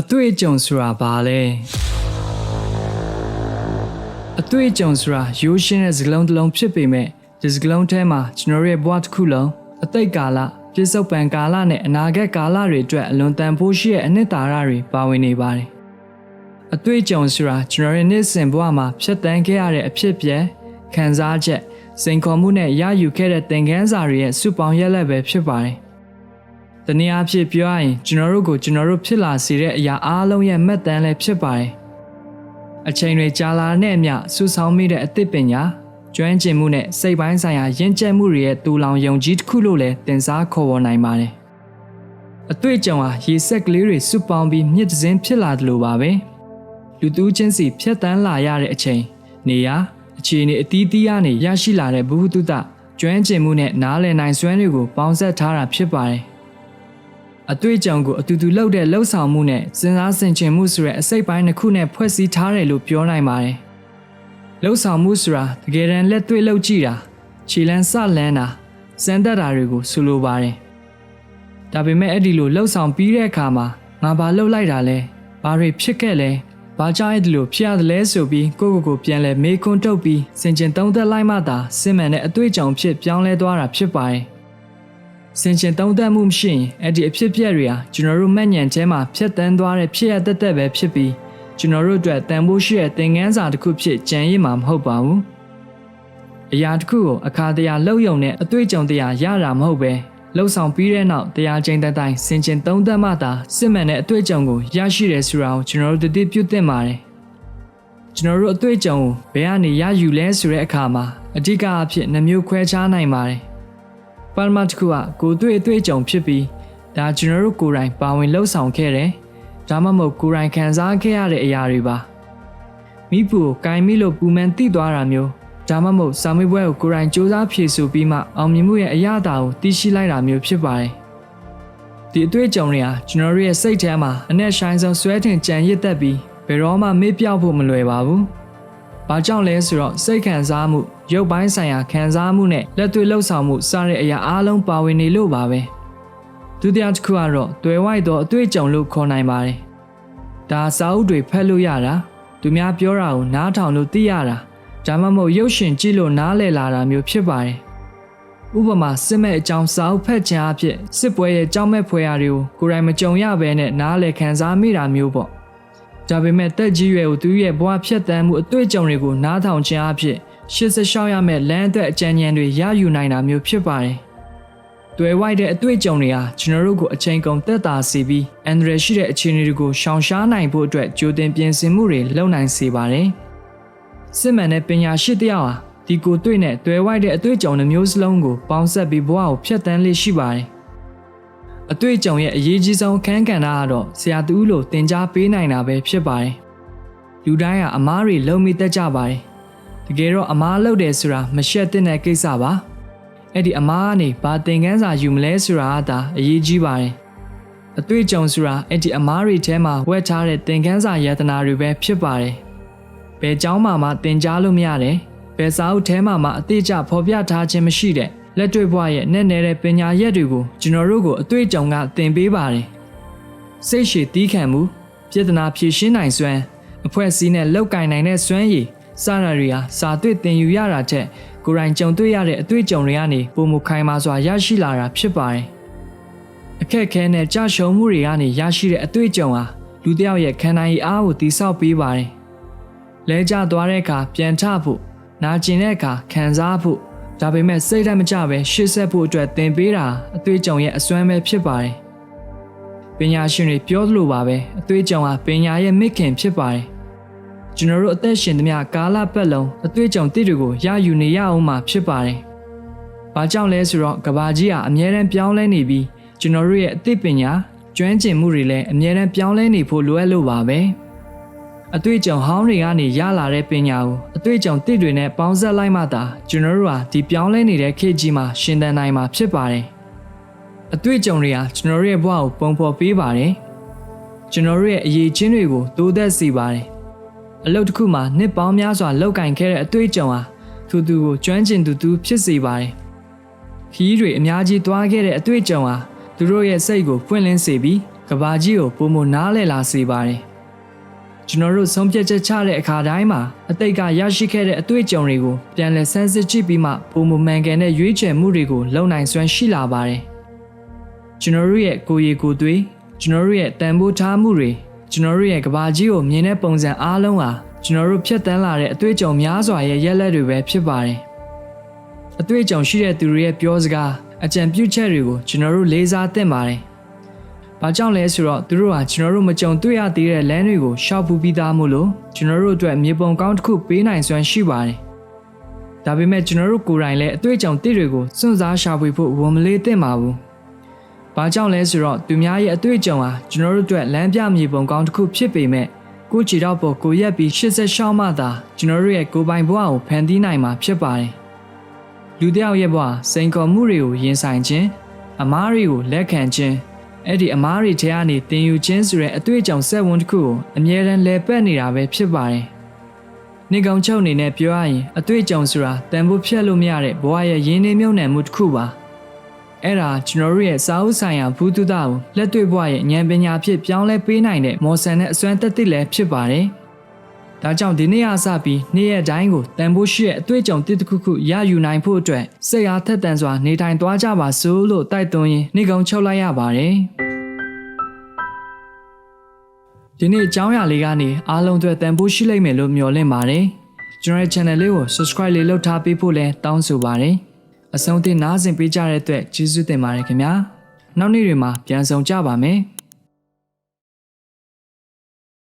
အတွေ့အကြုံဆိုတာဘာလဲအတွေ့အကြုံဆိုတာရိုးရှင်းတဲ့စကားလုံးတစ်လုံးဖြစ်ပေမဲ့ဒီစကားလုံးထဲမှာကျွန်တော်ရဲ့ဘဝတစ်ခုလုံးအတိတ်ကာလပြစ္ဆုတ်ပံကာလနဲ့အနာဂတ်ကာလတွေအတွက်အလွန်တန်ဖိုးရှိတဲ့အနှစ်သာရတွေပါဝင်နေပါတယ်အတွေ့အကြုံဆိုတာကျွန်တော်ရဲ့နေ့စဉ်ဘဝမှာဖြတ်တန်းခဲ့ရတဲ့အဖြစ်အပျက်ခံစားချက်စိန်ခေါ်မှုနဲ့ရယူခဲ့တဲ့သင်ခန်းစာတွေရဲ့စုပေါင်းရက်လက်ပဲဖြစ်ပါတယ်။ တနည်းအားဖြင့်ပြောရရင်ကျွန်တော်တို့ကိုကျွန်တော်တို့ဖြစ်လာစေတဲ့အရာအားလုံးရဲ့မှတ်တမ်းလည်းဖြစ်ပါတယ်။အချိန်တွေကြာလာတဲ့အမျှစူဆောင်းမိတဲ့အသစ်ပညာကျွမ်းကျင်မှုနဲ့စိတ်ပိုင်းဆိုင်ရာရင့်ကျက်မှုတွေရဲ့တူလောင်ယုံကြည်တစ်ခုလို့လည်းတင်စားခေါ်ဝေါ်နိုင်ပါတယ်။အတွေ့အကြုံဟာရေဆက်ကလေးတွေစုပေါင်းပြီးမြစ်တစင်းဖြစ်လာတယ်လို့ပါပဲ။လူတူးချင်းစီဖြတ်တန်းလာရတဲ့အချိန်နေရာအခြေအနေအသီးသီးကနေရရှိလာတဲ့ဘုဟုတုတကျွမ်းကျင်မှုနဲ့နားလည်နိုင်စွမ်းတွေကိုပေါင်းစပ်ထားတာဖြစ်ပါတယ်။ အတွေ့အကြုံကိုအတူတူလုပ်တဲ့လှုပ်ဆောင်မှုနဲ့စဉ်းစားဆင်ခြင်မှုဆိုတဲ့အစိတ်ပိုင်းတစ်ခုနဲ့ဖွဲ့စည်းထားတယ်လို့ပြောနိုင်ပါတယ်။လှုပ်ဆောင်မှုဆိုတာတကယ်တမ်းလက်တွေ့လုပ်ကြည့်တာခြေလန်းစလန်းတာစံတက်တာတွေကိုဆိုလိုပါတယ်။ဒါပေမဲ့အဲ့ဒီလိုလှုပ်ဆောင်ပြီးတဲ့အခါမှာငါဘာလှုပ်လိုက်တာလဲ။ဘာတွေဖြစ်ခဲ့လဲ။ဘာကြောင့်အဲ့ဒီလိုဖြစ်ရတယ်လဲဆိုပြီးကိုယ့်ကိုယ်ကိုပြန်လဲမေးခွန်းထုတ်ပြီးစင်ကျင်သုံးသက်လိုက်မှသာစင်မှန်တဲ့အတွေ့အကြုံဖြစ်ပြောင်းလဲသွားတာဖြစ်ပါတယ်။ စင်ကျင်သုံးသက်မှုမရှိရင်အဲ့ဒီအဖြစ်ပြက်တွေဟာကျွန်တော်တို့မှတ်ဉာဏ်ထဲမှာဖြတ်တန်းသွားတဲ့ဖြစ်ရတတ်တတ်ပဲဖြစ်ပြီးကျွန်တော်တို့အတွက်တန်ဖိုးရှိတဲ့သင်ခန်းစာတစ်ခုဖြစ်ကြံရည်မှာမဟုတ်ပါဘူး။အရာတစ်ခုကိုအခါတရလှုပ်ယုံနဲ့အတွေ့အကြုံတရားရတာမဟုတ်ပဲလှုပ်ဆောင်ပြီးတဲ့နောက်တရားချင်းတတိုင်းစင်ကျင်သုံးသက်မှသာစစ်မှန်တဲ့အတွေ့အကြုံကိုရရှိတယ်ဆိုတာကိုကျွန်တော်တို့တည်ပြုသင့်ပါတယ်။ကျွန်တော်တို့အတွေ့အကြုံကိုဘယ်ကနေရယူလဲဆိုတဲ့အခါမှာအဓိကအဖြစ်နှမျိုးခွဲခြားနိုင်ပါတယ်။ ပရမတ်တစ်ခုကကိုယ်တွေ့အတွေ့အကြုံဖြစ်ပြီးဒါကျွန်တော်တို့ကိုယ်တိုင်ပါဝင်လှုပ်ဆောင်ခဲ့တယ်။ဒါမှမဟုတ်ကိုယ်တိုင်ခံစားခဲ့ရတဲ့အရာတွေပါ။မိဖို့ကိုင်မိလို့ပူမှန်တိသွားတာမျိုးဒါမှမဟုတ်စာမေးပွဲကိုကိုယ်တိုင်စူးစမ်းဖြေဆိုပြီးမှအောင်မြင်မှုရဲ့အရာတာကိုသိရှိလိုက်တာမျိုးဖြစ်ပါတယ်။ဒီအတွေ့အကြုံတွေဟာကျွန်တော်တို့ရဲ့စိတ်ထဲမှာအနက်ရှိုင်းဆုံးဆွဲထင်ကြံရစ်သက်ပြီးဘယ်တော့မှမေ့ပြောက်ဖို့မလွယ်ပါဘူး။ ဘာကြောင့်လဲဆိုတော့စိတ်ခံစားမှုရုပ်ပိုင်းဆိုင်ရာခံစားမှုနဲ့လက်တွေ့လှုပ်ဆောင်မှုစတဲ့အရာအလုံးပါဝင်နေလို့ပါပဲ။ဒုတိယတစ်ခုကတော့တွေ့ဝိုက်သောအတွေ့အကြုံလို့ခေါ်နိုင်ပါတယ်။ဒါစာအုပ်တွေဖတ်လို့ရတာသူများပြောတာကိုနားထောင်လို့သိရတာဒါမှမဟုတ်ရုပ်ရှင်ကြည့်လို့နားလည်လာတာမျိုးဖြစ်ပါတယ်။ဥပမာစစ်မဲ့အကြောင်းစာအုပ်ဖတ်ခြင်းအဖြစ်စစ်ပွဲရဲ့ကြောင်းမဲ့ဖွယ်ရာတွေကိုကိုယ်တိုင်မကြုံရဘဲနဲ့နားလည်ခံစားမိတာမျိုးပေါ့။ ဒါပေမဲ့တက်ကြီးရွယ်ကိုသူရဲ့ဘဝဖြတ်တန်းမှုအတွေ့အကြုံတွေကိုနားထောင်ခြင်းအဖြစ်86ရမယ့်လမ်းအတွက်အကြံဉာဏ်တွေရယူနိုင်တာမျိုးဖြစ်ပါတယ်။တွေ့ဝိုက်တဲ့အတွေ့အကြုံတွေဟာကျွန်တော်တို့ကိုအချိန်ကုန်သက်သာစေပြီးအန္တရာယ်ရှိတဲ့အခြေအနေတွေကိုရှောင်ရှားနိုင်ဖို့အတွက်ကြိုတင်ပြင်ဆင်မှုတွေလုပ်နိုင်စေပါတယ်။စစ်မှန်တဲ့ပညာရှိတယောက်ဟာဒီကိုတွေ့နဲ့တွေ့ဝိုက်တဲ့အတွေ့အကြုံတစ်မျိုးစလုံးကိုပေါင်းစပ်ပြီးဘဝကိုဖျက်ဆီးလေးရှိပါတယ်။ အတွေ့အကြုံရဲ့အရေးကြီးဆုံးအခန်းကဏ္ဍကတော့ဆရာတူးလို့သင်ကြားပေးနိုင်တာပဲဖြစ်ပါတယ်။လူတိုင်းကအမားတွေလုံမိတတ်ကြပါတယ်။တကယ်တော့အမားလုပ်တယ်ဆိုတာမရှက်တဲ့ကိစ္စပါ။အဲ့ဒီအမားကနေဘာသင်ခန်းစာယူမလဲဆိုတာကဒါအရေးကြီးပါတယ်။အတွေ့အကြုံဆိုတာအဲ့ဒီအမားတွေထဲမှာဝက်ထားတဲ့သင်ခန်းစာယတနာတွေပဲဖြစ်ပါတယ်။ဘယ်เจ้าမှမှတင် जा လို့မရတယ်ဘယ်စာအုပ်ထဲမှာမှအသေးချဖော်ပြထားခြင်းမရှိတဲ့ လက်တွေ့ဘဝရဲ့နဲ့နေတဲ့ပညာရက်တွေကိုကျွန်တော်တို့ကိုအတွေ့အကြုံကသင်ပေးပါတယ်စိတ်ရှည်တီးခံမှုပြဿနာဖြေရှင်းနိုင်စွမ်းအဖွဲ့အစည်းနဲ့လောက်ကင်နိုင်တဲ့စွမ်းရည်စတာတွေဟာစာတွေ့သင်ယူရတာချက်ကိုယ်တိုင်ကြုံတွေ့ရတဲ့အတွေ့အကြုံတွေကနေပုံမခိုင်မာစွာရရှိလာတာဖြစ်ပါတယ်အခက်ခဲနဲ့ကြာရှုံမှုတွေကနေရရှိတဲ့အတွေ့အကြုံဟာလူတစ်ယောက်ရဲ့ခံနိုင်ရည်အားကိုတိဆောက်ပေးပါတယ်လဲကျသွားတဲ့အခါပြန်ထဖို့နာကျင်တဲ့အခါခံစားဖို့ ဒါပေမဲ့စိတ်ဓာတ်မကျပဲရှေ့ဆက်ဖို့အတွက်သင်ပေးတာအသွေးကြုံရဲ့အစွမ်းပဲဖြစ်ပါတယ်ပညာရှင်တွေပြောသလိုပါပဲအသွေးကြုံဟာပညာရဲ့မိခင်ဖြစ်ပါတယ်ကျွန်တော်တို့အသက်ရှင်သမျှကာလပတ်လုံးအသွေးကြုံတိတွေကိုရယူနေရအောင်မှာဖြစ်ပါတယ်ဘာကြောင့်လဲဆိုတော့ကဘာကြီးဟာအမြဲတမ်းပြောင်းလဲနေပြီးကျွန်တော်တို့ရဲ့အသိပညာကျွမ်းကျင်မှုတွေလည်းအမြဲတမ်းပြောင်းလဲနေဖို့လိုအပ်လို့ပါပဲ။ အတွေ့အကြုံဟောင်းတွေကနေရလာတဲ့ပညာကိုအတွေ့အကြုံတစ်တွေနဲ့ပေါင်းစပ်လိုက်မှသာကျွန်တော်တို့ဟာဒီပြောင်းလဲနေတဲ့ခေတ်ကြီးမှာရှင်သန်နိုင်မှာဖြစ်ပါတယ်။အတွေ့အကြုံတွေဟာကျွန်တော်တို့ရဲ့ဘဝကိုပုံဖော်ပေးပါတယ်။ကျွန်တော်တို့ရဲ့အရေးချင်းတွေကိုတိုးသက်စေပါတယ်။အလုပ်တစ်ခုမှာနှစ်ပေါင်းများစွာလောက်ကင်ခဲ့တဲ့အတွေ့အကြုံဟာသူသူကိုကျွမ်းကျင်သူသူဖြစ်စေပါတယ်။ခီးတွေအများကြီးတွားခဲ့တဲ့အတွေ့အကြုံဟာသူတို့ရဲ့စိတ်ကိုဖွင့်လင်းစေပြီးကဘာကြီးကိုပုံမနားလဲလာစေပါတယ် ကျွန်တော်တို့ဆုံးဖြတ်ချက်ချတဲ့အခါတိုင်းမှာအတိတ်ကရရှိခဲ့တဲ့အတွေ့အကြုံတွေကိုပြန်လည်ဆန်းစစ်ကြည့်ပြီးမှပုံမမှန်ကန်တဲ့ရွေးချယ်မှုတွေကိုလုပ်နိုင်စွမ်းရှိလာပါတယ်ကျွန်တော်တို့ရဲ့ကိုယ်ရည်ကိုယ်သွေးကျွန်တော်တို့ရဲ့တန်ဖိုးထားမှုတွေကျွန်တော်တို့ရဲ့ကဘာကြီးကိုမြင်တဲ့ပုံစံအားလုံးဟာကျွန်တော်တို့ဖြတ်တန်းလာတဲ့အတွေ့အကြုံများစွာရဲ့ရက်လက်တွေပဲဖြစ်ပါတယ်အတွေ့အကြုံရှိတဲ့သူတွေရဲ့ပြောစကားအကြံပြုချက်တွေကိုကျွန်တော်တို့လေးစားသင့်ပါတယ်။ ဘာကြောင့်လဲဆိုတော့သူတို့ဟာကျွန်တော်တို့မကြုံတွေ့ရသေးတဲ့လမ်းတွေကိုရှောက်ပူပြီးသားမို့လို့ကျွန်တော်တို့အတွက်မြေပုံကောင်းတစ်ခုပေးနိုင်စွမ်းရှိပါတယ်။ဒါပေမဲ့ကျွန်တော်တို့ကိုယ်တိုင်လည်းအတွေ့အကြုံတစ်တွေကိုစွန့်စားရှာဖွေဖို့ဝန်မလေးသင့်ပါဘူး။ဘာကြောင့်လဲဆိုတော့သူများရဲ့အတွေ့အကြုံဟာကျွန်တော်တို့အတွက်လမ်းပြမြေပုံကောင်းတစ်ခုဖြစ်ပေမဲ့ကိုယ့်ခြေတော့ပေါ်ကိုရက်ပြီး86မှသာကျွန်တော်တို့ရဲ့ကိုယ်ပိုင်ဘဝကိုဖန်တီးနိုင်မှာဖြစ်ပါတယ်။လူတစ်ယောက်ရဲ့ဘဝစိန်ခေါ်မှုတွေကိုရင်ဆိုင်ခြင်းအမားတွေကိုလက်ခံခြင်း အဲ့ဒီအမားတွေထဲကနေတင်ယူခြင်းဆိုတဲ့အတွေ့အကြုံဆက်ဝန်တစ်ခုကိုအမြဲတမ်းလဲပတ်နေတာပဲဖြစ်ပါတယ်။နေကောင်ချုပ်အနေနဲ့ပြောရရင်အတွေ့အကြုံဆိုတာတန်ဖိုးဖြတ်လို့မရတဲ့ဘဝရဲ့ရင်းနှီးမြုပ်နှံမှုတစ်ခုပါ။အဲ့ဒါကျွန်တော်တို့ရဲ့စာအုပ်ဆိုင်ရာဘူးတုဒကိုလက်တွေ့ဘဝရဲ့ဉာဏ်ပညာဖြစ်ပြောင်းလဲပေးနိုင်တဲ့မော်ဆန်နဲ့အစွမ်းတက်သစ်လည်းဖြစ်ပါတယ်။ ဒါကြောင့်ဒီနေ့အစပြီးနေ့ရက်တိုင်းကိုတန်ဖိုးရှိတဲ့အတွေ့အကြုံတစ်တစ်ခုခုရယူနိုင်ဖို့အတွက်စိတ်အားထက်သန်စွာနေထိုင်သွားကြပါစို့လို့တိုက်တွန်းရင်းနေကောင်ချုပ်လိုက်ရပါတယ်။ဒီနေ့အကြောင်းအရာလေးကနေအားလုံးအတွက်တန်ဖိုးရှိလိမ့်မယ်လို့မျှော်လင့်ပါတယ်။ကျွန်တော်ရဲ့ channel လေးကို subscribe လေးလုပ်ထားပေးဖို့လည်းတောင်းဆိုပါတယ်။အဆုံးသစ်နားဆင်ပေးကြတဲ့အတွက်ကျေးဇူးတင်ပါတယ်ခင်ဗျာ။နောက်နေ့တွေမှာပြန်ဆောင်ကြပါမယ်။